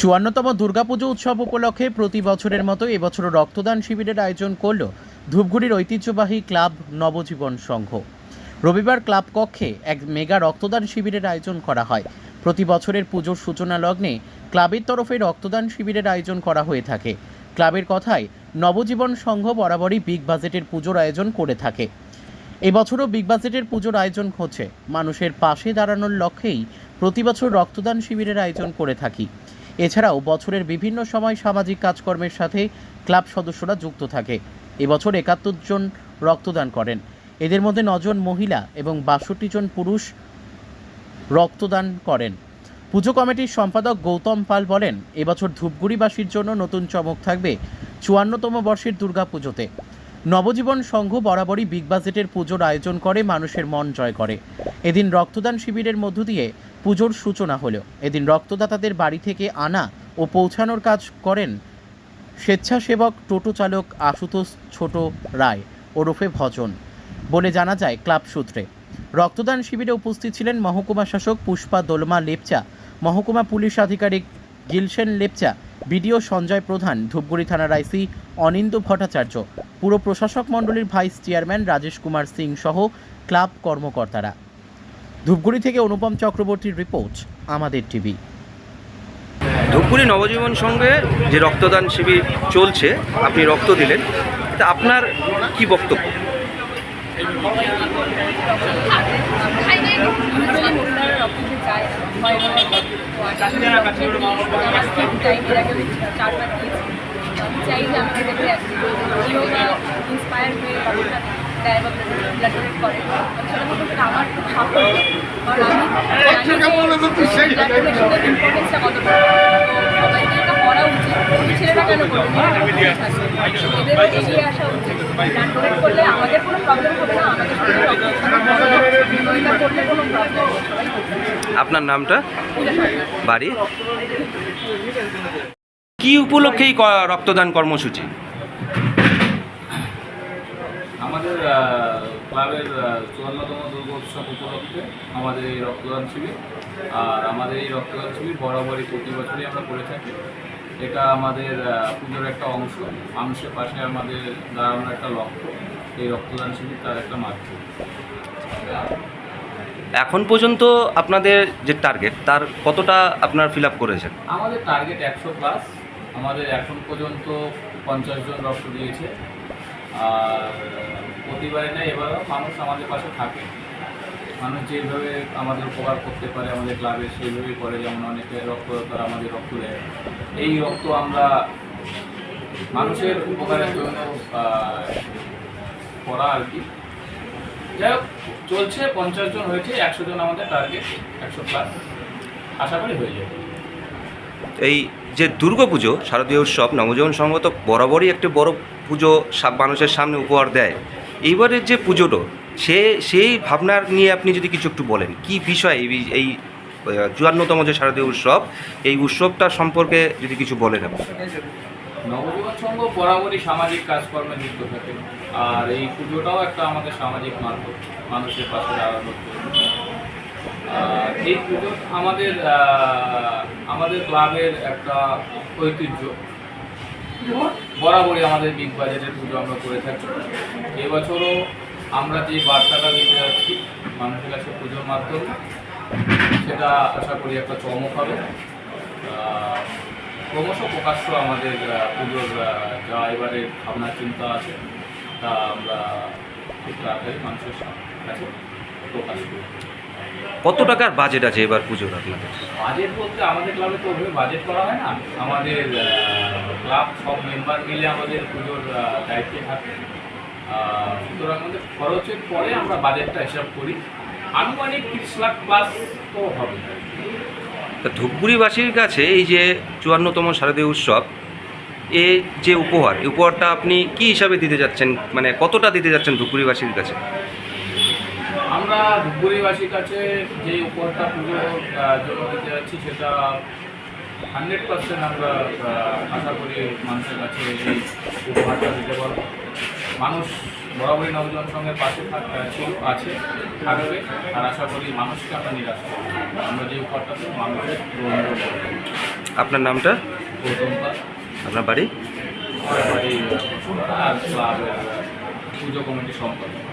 চুয়ান্নতম দুর্গাপুজো উৎসব উপলক্ষে প্রতি বছরের মতো এবছরও রক্তদান শিবিরের আয়োজন করল ধূপগুড়ির ঐতিহ্যবাহী ক্লাব নবজীবন সংঘ। রবিবার ক্লাব কক্ষে এক মেগা রক্তদান শিবিরের আয়োজন করা হয়। প্রতি বছরের পুজোর সূচনা লগ্নে ক্লাবের তরফে রক্তদান শিবিরের আয়োজন করা হয়ে থাকে। ক্লাবের কথায়, নবজীবন সংঘ বরাবরই বিগ বাজেটের পুজোর আয়োজন করে থাকে। এবছরও বিগ বাজেটের পুজোর আয়োজন হচ্ছে। মানুষের পাশে দাঁড়ানোর লক্ষ্যেই প্রতি বছর রক্তদান শিবিরের আয়োজন করে থাকি। এছাড়াও বছরের বিভিন্ন সময় সামাজিক কাজকর্মের সাথে ক্লাব সদস্যরা যুক্ত থাকে। এবছর একাত্তর জন রক্তদান করেন। এদের মধ্যে নজন মহিলা এবং বাষট্টি জন পুরুষ রক্তদান করেন। পুজো কমিটির সম্পাদক গৌতম পাল বলেন, এবছর ধূপগুড়িবাসীর জন্য নতুন চমক থাকবে চুয়ান্নতম বর্ষের দুর্গাপুজোতে। নবজীবন সংঘ বরাবরই বিগ বাজেটের পুজোর আয়োজন করে, মানুষের মন জয় করে। এদিন রক্তদান শিবিরের মধ্য দিয়ে পুজোর সূচনা হলো এদিন রক্তদাতাদের বাড়ি থেকে আনা ও পৌঁছানোর কাজ করেন স্বেচ্ছাসেবক টোটো চালক আশুতোষ ছোট রায়। ওরফে ভজন বলে জানা যায় ক্লাব সূত্রে। রক্তদান শিবিরে উপস্থিত ছিলেন মহকুমা শাসক পুষ্পা দোলমা লেপচা, মহকুমা পুলিশ আধিকারিক গিলসেন লেপচা, বিডিও সঞ্জয় প্রধান, ধূপগুড়ি থানার আইসি অনিন্দ ভট্টাচার্য, পুরো প্রশাসক মণ্ডলীর ভাইস চেয়ারম্যান রাজেশ কুমার সিং সহ ক্লাব কর্মকর্তারা। ধূপগুড়ি থেকে অনুপম চক্রবর্তীর রিপোর্ট আমাদের টিভি। ধূপগুড়ি নবজীবন সঙ্গে যে রক্তদান শিবির চলছে আপনি রক্ত দিলেন তা আপনার কি বক্তব্য? চাই যে আমি দেখে আসছি ইয়োগা ইন্সপায়ার রক্তটা দেয় বা ব্লাড ডোনেট করে। আমি সেটা বলব সেটা আমার খুব সাফল্য কারণ আমি ব্লাড ডোনেশনের ইম্পর্টেন্সটা কতটা? সবাইকে এটা করা উচিত। ছেলেরা কেন করবে এদেরও এগিয়ে আসা উচিত। ব্লাড ডোনেট করলে আমাদের কোনো প্রবলেম হবে না আমাদের শরীরে রক্ত তো এটা করলে কোনো প্রবলেম আপনার নামটা? বাড়ি? কি উপলক্ষে রক্তদান কর্মসূচি? আমাদের ক্লাবের চুয়ান্নতম দুর্গোৎসব উপলক্ষে আমাদের এই রক্তদান শিবির। আর আমাদের এই রক্তদান শিবির বরাবরই প্রতি বছরই আমরা করে থাকি। এটা আমাদের পুজোর একটা অংশ। মানুষের পাশে আমাদের দাঁড়ানোর একটা লক্ষ্য। এই রক্তদান শিবির তার একটা মাধ্যম। এখন পর্যন্ত আপনাদের যে টার্গেট তার কতটা আপনার ফিল আপ করেছেন? আমাদের টার্গেট একশো প্লাস আমাদের এখন পর্যন্ত পঞ্চাশ জন রক্ত দিয়েছে। আর প্রতিবারে না, এবারও মানুষ আমাদের পাশে থাকে। মানুষ যেভাবে আমাদের উপকার করতে পারে, আমাদের ক্লাবে সেইভাবেই করে, যেমন অনেকে রক্তদাতারা আমাদের রক্ত দেয়। এই রক্ত আমরা মানুষের উপকারের জন্য করা আর কি। যাই হোক, চলছে, পঞ্চাশ জন হয়েছে, একশো জন আমাদের টার্গেট একশো প্লাস আশা করি হয়ে যাবে। এই যে দুর্গাপুজো শারদীয় উৎসব, নবজীবন সংঘ তো বরাবরই একটি বড় পুজো মানুষের সামনে উপহার দেয়। এইবারের যে পুজোটা, সে, সেই ভাবনার নিয়ে আপনি যদি কিছু একটু বলেন, কি বিষয় এই চুয়ান্নতম যে শারদীয় উৎসব, এই উৎসবটা সম্পর্কে যদি কিছু বলেন আপনি নবজীবন সংঘ বরাবরই সামাজিক কাজকর্মে যুক্ত থাকে। আর এই পুজোটাও একটা আমাদের সামাজিক মাধ্যম, মানুষের পাশে দাঁড়ানোর এই পুজো আমাদের আমাদের ক্লাবের একটা ঐতিহ্য। বরাবরই আমাদের বিগ বাজেটের পুজো আমরা করে থাকি। এবছরও আমরা যে বার্তাটা দিতে যাচ্ছি, মানুষের কাছে পুজোর মাধ্যমে, সেটা আশা করি একটা চমক হবে। ক্রমশ প্রকাশ্য আমাদের পুজোর যা এবারে ভাবনা, চিন্তা আছে, তা আমরা খুব তাড়াতাড়ি মানুষের কাছে প্রকাশ করি। কত টাকার বাজেট আছে এবার পুজোর আপনাদের? বাজেট বলতে আমাদের ক্লাবে তো ওভাবে বাজেট করা হয় না। আমাদের ক্লাব সব মেম্বার মিলে আমাদের পুজোর দায়িত্বে থাকে। সুতরাং আমাদের খরচের পরে আমরা বাজেটটা হিসাব করি। আনুমানিক তিরিশ লাখ প্লাস তো হবে। তা ধূপগুড়িবাসীর কাছে এই যে চুয়ান্নতম শারদীয় উৎসব এ যে উপহার এই উপহারটা আপনি কি হিসাবে দিতে যাচ্ছেন? মানে কতটা দিতে যাচ্ছেন ধূপগুড়িবাসীর কাছে? আমরা ধূপগুড়িবাসীর কাছে যে উপহারটা পুজোর জন্য দিতে যাচ্ছি সেটা হান্ড্রেড পার্সেন্ট আমরা আশা করি মানুষের কাছে এই উপহারটা দিতে পারব। মানুষ বরাবরই নবজন সঙ্গে পাশে ছিল আছে থাকবে আর আশা করি মানুষকে আমরা নিরাশ করব। আমরা যে উপহারটা দেবো মানুষের গ্রহণ করব আপনার নামটা? গৌতম আপনার বাড়ি? আমার বাড়ি আর পুজো কমিটির সম্পাদক।